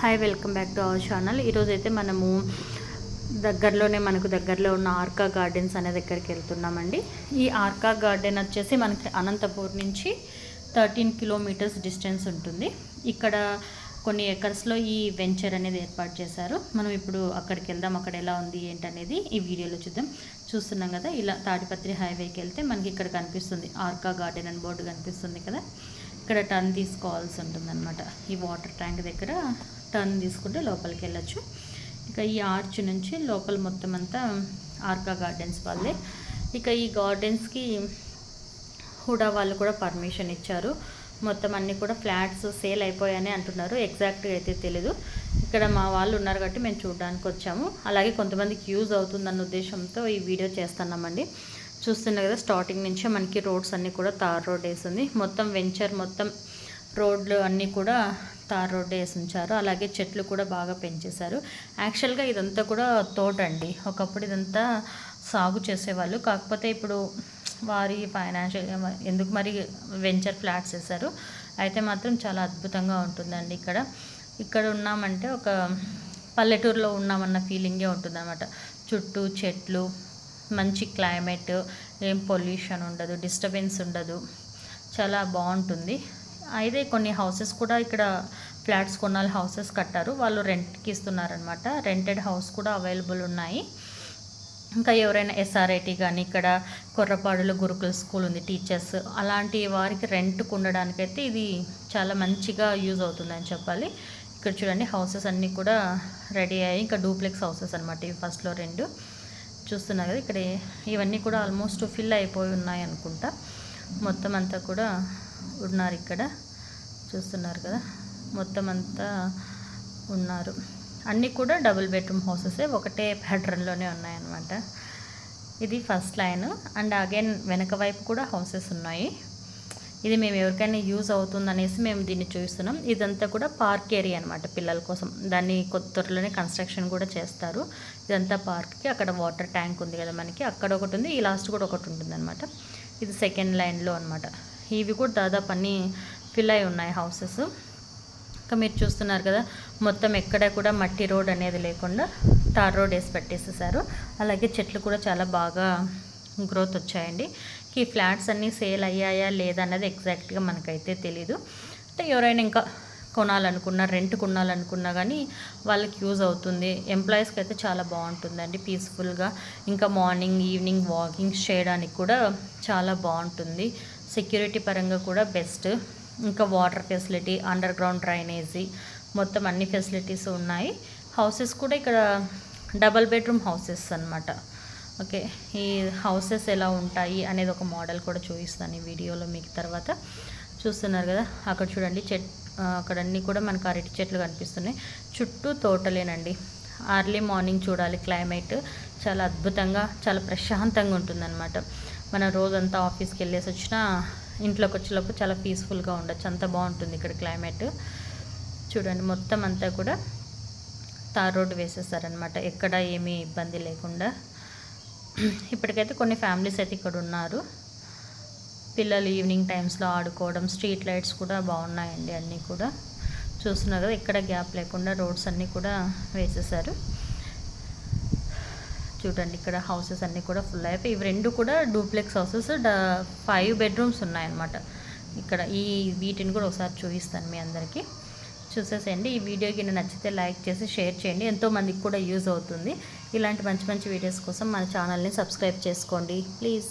Hi welcome back to our channel ఈరోజైతే మనము దగ్గరలోనే మనకు దగ్గరలో ఉన్న ఆర్కా గార్డెన్స్ అనే దగ్గరికి వెళ్తున్నామండి. ఈ ఆర్కా గార్డెన్ వచ్చేసి మనకి అనంతపూర్ నుంచి థర్టీన్ కిలోమీటర్స్ డిస్టెన్స్ ఉంటుంది. ఇక్కడ కొన్ని ఎకర్స్లో ఈ వెంచర్ అనేది ఏర్పాటు చేశారు. మనం ఇప్పుడు అక్కడికి వెళ్దాం అక్కడ ఎలా ఉంది ఏంటనేది ఈ వీడియోలో చూద్దాం. చూస్తున్నాం కదా ఇలా తాడిపత్రి హైవేకి వెళ్తే మనకి ఇక్కడ కనిపిస్తుంది ఆర్కా గార్డెన్ అని బోర్డు కనిపిస్తుంది కదా. ఇక్కడ టర్న్ తీసుకోవాల్సి ఉంటుందన్నమాట. ఈ వాటర్ ట్యాంక్ దగ్గర టర్న్ తీసుకుంటే లోపలికి వెళ్ళచ్చు. ఇక ఈ ఆర్చ్ నుంచి లోపల మొత్తం అంతా ఆర్కా గార్డెన్స్ వాళ్ళే. ఇక ఈ గార్డెన్స్కి హుడా వాళ్ళు కూడా పర్మిషన్ ఇచ్చారు. మొత్తం అన్నీ కూడా ఫ్లాట్స్ సేల్ అయిపోయాయని అంటున్నారు. ఎగ్జాక్ట్గా అయితే తెలీదు. ఇక్కడ మా వాళ్ళు ఉన్నారు కాబట్టి మేము చూడడానికి వచ్చాము. అలాగే కొంతమందికి యూజ్ అవుతుందన్న ఉద్దేశంతో ఈ వీడియో చేస్తున్నామండి. చూస్తున్నారు కదా స్టార్టింగ్ నుంచే మనకి రోడ్స్ అన్నీ కూడా తార్ రోడ్ వేసింది. మొత్తం వెంచర్ మొత్తం రోడ్లు అన్నీ కూడా తార్ రోడ్డు వేసి ఉంచారు. అలాగే చెట్లు కూడా బాగా పెంచేశారు. యాక్చువల్గా ఇదంతా కూడా తోట అండి ఒకప్పుడు ఇదంతా సాగు చేసేవాళ్ళు. కాకపోతే ఇప్పుడు వారి ఫైనాన్షియల్ ఎందుకు మరి వెంచర్ ఫ్లాట్స్ వేశారు. అయితే మాత్రం చాలా అద్భుతంగా ఉంటుందండి ఇక్కడ. ఇక్కడ ఉన్నామంటే ఒక పల్లెటూరులో ఉన్నామన్న ఫీలింగే ఉంటుందన్నమాట. చుట్టూ చెట్లు మంచి క్లైమేట్ ఏం పొల్యూషన్ ఉండదు డిస్టర్బెన్స్ ఉండదు. చాలా బాగుంటుంది. అయితే కొన్ని హౌసెస్ కూడా ఇక్కడ ఫ్లాట్స్ కొనాలి హౌసెస్ కట్టారు. వాళ్ళు రెంట్కి ఇస్తున్నారనమాట రెంటెడ్ హౌస్ కూడా అవైలబుల్ ఉన్నాయి. ఇంకా ఎవరైనా ఎస్ఆర్ఐటి కానీ ఇక్కడ కొర్రపాడులో గురుకుల స్కూల్ ఉంది టీచర్స్ అలాంటి వారికి రెంట్కు ఉండడానికైతే ఇది చాలా మంచిగా యూజ్ అవుతుందని చెప్పాలి. ఇక్కడ చూడండి హౌసెస్ అన్నీ కూడా రెడీ అయ్యాయి. ఇంకా డూప్లెక్స్ హౌసెస్ అనమాట ఇవి ఫస్ట్లో రెండు. చూస్తున్నారు కదా ఇక్కడ ఇవన్నీ కూడా ఆల్మోస్ట్ ఫిల్ అయిపోయి ఉన్నాయి అనుకుంటా. మొత్తం అంతా కూడా ఉన్నారు ఇక్కడ. చూస్తున్నారు కదా. మొత్తం అంతా ఉన్నారు. అన్నీ కూడా డబుల్ బెడ్రూమ్ హౌసెసే ఒకటే ప్యాటర్న్లోనే ఉన్నాయన్నమాట. ఇది ఫస్ట్ లైన్. అండ్ అగైన్ వెనక వైపు కూడా హౌసెస్ ఉన్నాయి. ఇది మేము ఎవరికైనా యూజ్ అవుతుందనేసి మేము దీన్ని చూస్తున్నాం. ఇదంతా కూడా పార్క్ ఏరియా అనమాట పిల్లల కోసం. దాన్ని కొత్తలోనే కన్స్ట్రక్షన్ కూడా చేస్తారు. ఇదంతా పార్క్కి అక్కడ వాటర్ ట్యాంక్ ఉంది కదా మనకి అక్కడ ఒకటి ఉంది ఈ లాస్ట్ కూడా ఒకటి ఉంటుంది అనమాట ఇది సెకండ్ లైన్లో అనమాట ఇవి కూడా దాదాపు అన్నీ ఫిల్ అయి ఉన్నాయి హౌసెస్. ఇంకా మీరు చూస్తున్నారు కదా మొత్తం ఎక్కడ కూడా మట్టి రోడ్ అనేది లేకుండా తార్ రోడ్ వేసి పెట్టేసేసారు. అలాగే చెట్లు కూడా చాలా బాగా గ్రోత్ వచ్చాయండి. ఈ ఫ్లాట్స్ అన్నీ సేల్ అయ్యాయా లేదా అన్నది ఎగ్జాక్ట్గా మనకైతే తెలీదు. అంటే ఎవరైనా ఇంకా కొనాలనుకున్నా రెంట్ కొనాలనుకున్నా కానీ వాళ్ళకి యూజ్ అవుతుంది. ఎంప్లాయీస్కి అయితే చాలా బాగుంటుందండి పీస్ఫుల్గా. ఇంకా మార్నింగ్ ఈవినింగ్ వాకింగ్స్ చేయడానికి కూడా చాలా బాగుంటుంది. సెక్యూరిటీ పరంగా కూడా బెస్ట్. ఇంకా water facility under ground drainage మొత్తం అన్ని ఫెసిలిటీస్ ఉన్నాయి. హౌసెస్ కూడా ఇక్కడ డబల్ బెడ్రూమ్ హౌసెస్ అనమాట ఓకే ఈ హౌసెస్ ఎలా ఉంటాయి అనేది ఒక మోడల్ కూడా చూపిస్తాను ఈ వీడియోలో మీకు తర్వాత. చూస్తున్నారు కదా అక్కడ చూడండి చెట్ అక్కడ అన్నీ కూడా మనకు అరటి చెట్లు కనిపిస్తున్నాయి. చుట్టూ తోటలేనండి. అర్లీ మార్నింగ్ చూడాలి క్లైమేట్ చాలా అద్భుతంగా చాలా ప్రశాంతంగా ఉంటుందన్నమాట. మన రోజంతా ఆఫీస్కి వెళ్ళేసి వచ్చినా ఇంట్లోకి వచ్చేలోపు చాలా పీస్ఫుల్గా ఉండొచ్చు. అంత బాగుంటుంది ఇక్కడ క్లైమేట్. చూడండి మొత్తం అంతా కూడా తార్ రోడ్డు వేసేస్తారనమాట ఎక్కడ ఏమీ ఇబ్బంది లేకుండా. ఇప్పటికైతే కొన్ని ఫ్యామిలీస్ అయితే ఇక్కడ ఉన్నారు. పిల్లలు ఈవినింగ్ టైమ్స్లో ఆడుకోవడం స్ట్రీట్ లైట్స్ కూడా బాగున్నాయండి అన్నీ కూడా. చూస్తున్నారు కదా ఎక్కడ గ్యాప్ లేకుండా రోడ్స్ అన్నీ కూడా వేసేసారు. చూడండి ఇక్కడ హౌసెస్ అన్నీ కూడా ఫుల్ అయిపోయి ఇవి రెండు కూడా డూప్లెక్స్ హౌసెస్ ఫైవ్ బెడ్రూమ్స్ ఉన్నాయన్నమాట. ఇక్కడ ఈ వీటిని కూడా ఒకసారి చూపిస్తాను మీ అందరికీ. చూసేసేయండి. ఈ వీడియో కింద నచ్చితే లైక్ చేసి షేర్ చేయండి. ఎంతోమందికి కూడా యూజ్ అవుతుంది. ఇలాంటి మంచి మంచి వీడియోస్ కోసం మన ఛానల్ని సబ్స్క్రైబ్ చేసుకోండి. ప్లీజ్